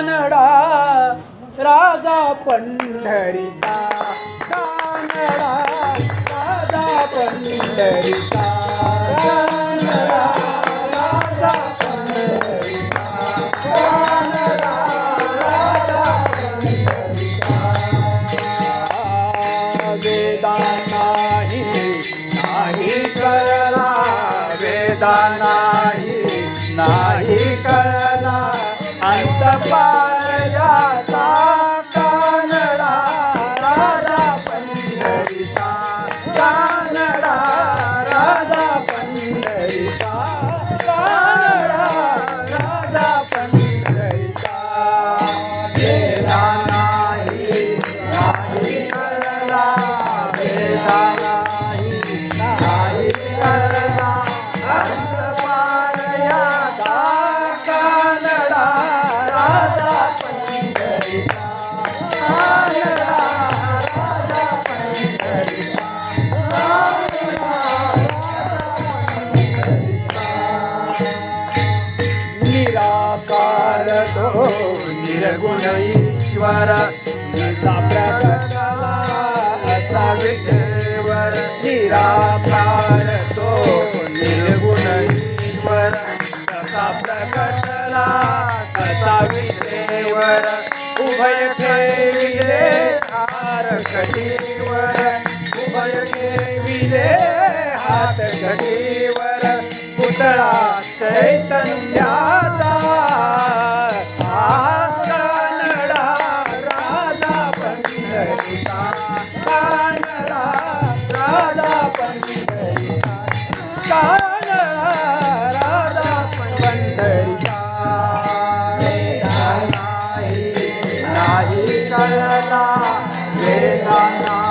कानडा राजा पंढरीचा. कानडा राजा पंढरीचा. कानडा 三三 ईश्वर निराकार तो निर्गुण ईश्वर कसा प्रकटला कसा विजेवर उभय ठेविले हार घटीवर उभय ठेविले हात घटीवर पुतळा चैतन्याचा Vedana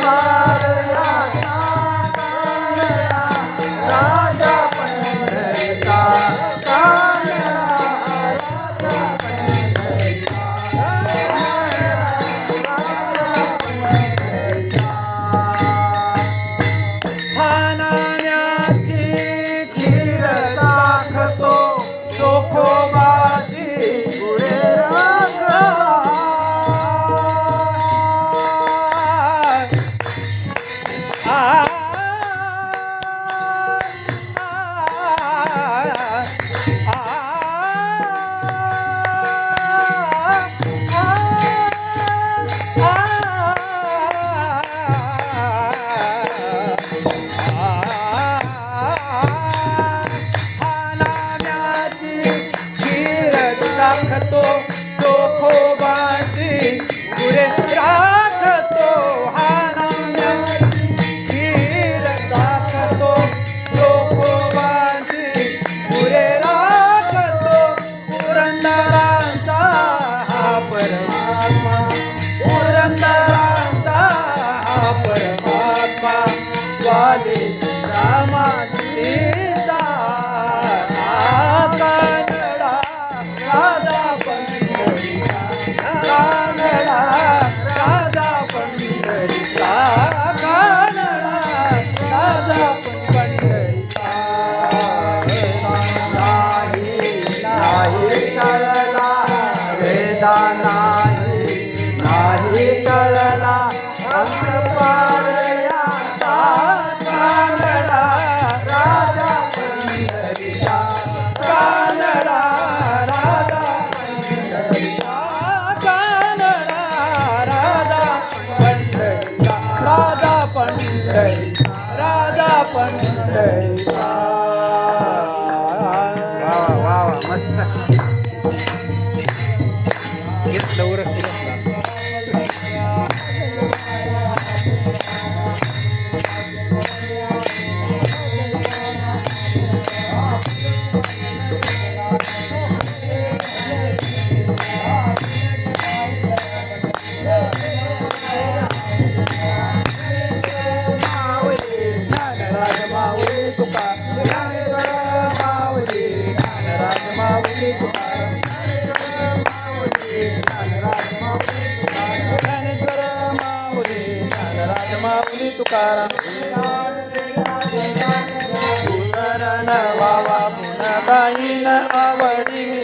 Father. पंढरीचा माऊली तुकाराम. शरण वावा पुनदायीन आवडी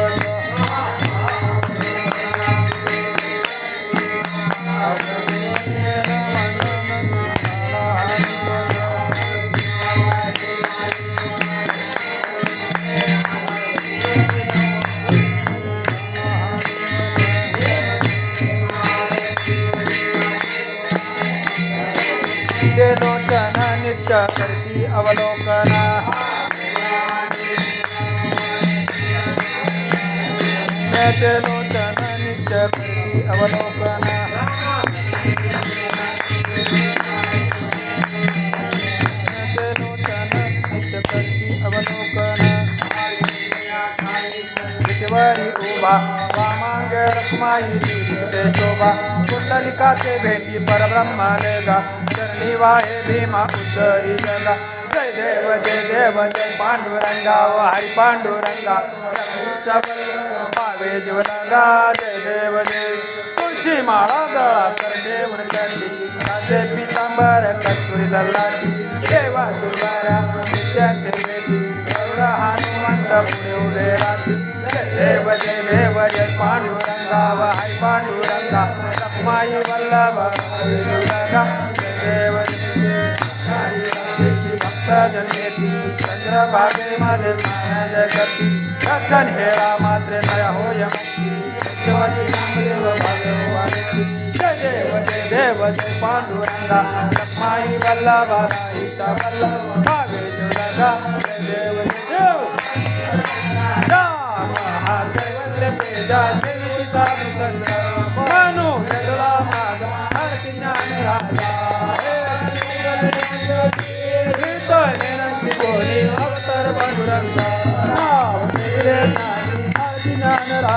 लोचन नित्य करती अवलोकना। लोचन नित्य करती अवलोकना। नित्य रखमाई शोभा। कुंडलिकाचे भेटी परब्रह्म लेगा। शिवाय भीमा उतरी गंगा। जय देव जय देव जय पांडुरंगा व हरी पांडुरंगा पावे जीवनगा जय देव जय। तुळशी माळा गळा कर देऊन चंडी राजे पितांबर कस्तुरी दल्लाची देवा सुंदरा नित्यांते हनुमंत पुढे उभे राती देव जय देव जय पांडुरंगा हरी पांडुरंगा। रखमाई वल्लभ दुर्गा जय देव जय भक्त जनयती चंद्रभागेमध्ये माया जगती दर्शन हेरा मात्र नया होय जय देव जय देव जय पांडुरंगा लक्ष्माई वल्लभा राईचा वल्लभ भावे जुरगा जय देव जय देव जा महादैवल्य तेजा देवीचा सुंदर मानो वेगळा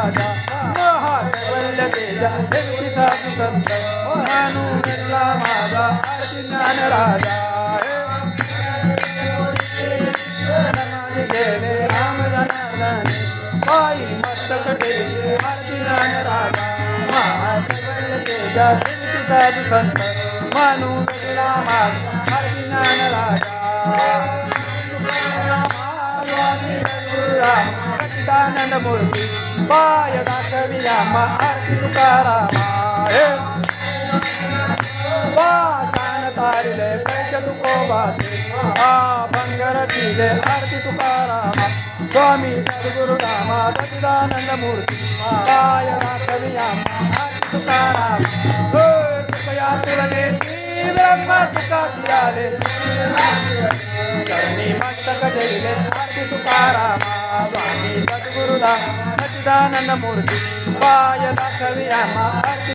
राजा महादैवल्य तेजा देवीचा सुंदर मानो वेगळा माझा ज्ञान राजा. गेले राम पायी मस्तक ज्ञान राजा. महादेवल तेजा साधू संत ज्ञान राजा. सद्गुरुराम सच्चिदानंद मूर्ती पाय दाखवी आम्हा आरती तुकारामा हे वासान तारिले पैसे तुकोबाचे आ भंगर किले आरती तुकारामा. स्वामी सद्गुरु रामा सच्चिदानंद मूर्ती. पाय राखवी आम्हा आरती तुकाराम कृपया तुलने श्री ब्रह्म तुका आले करणी मस्तक ठेविले आरती तुकारामा. स्वामी सद्गुरुदा सच्चिदानंद मूर्ती. पाय दाखवी आम्हा आरती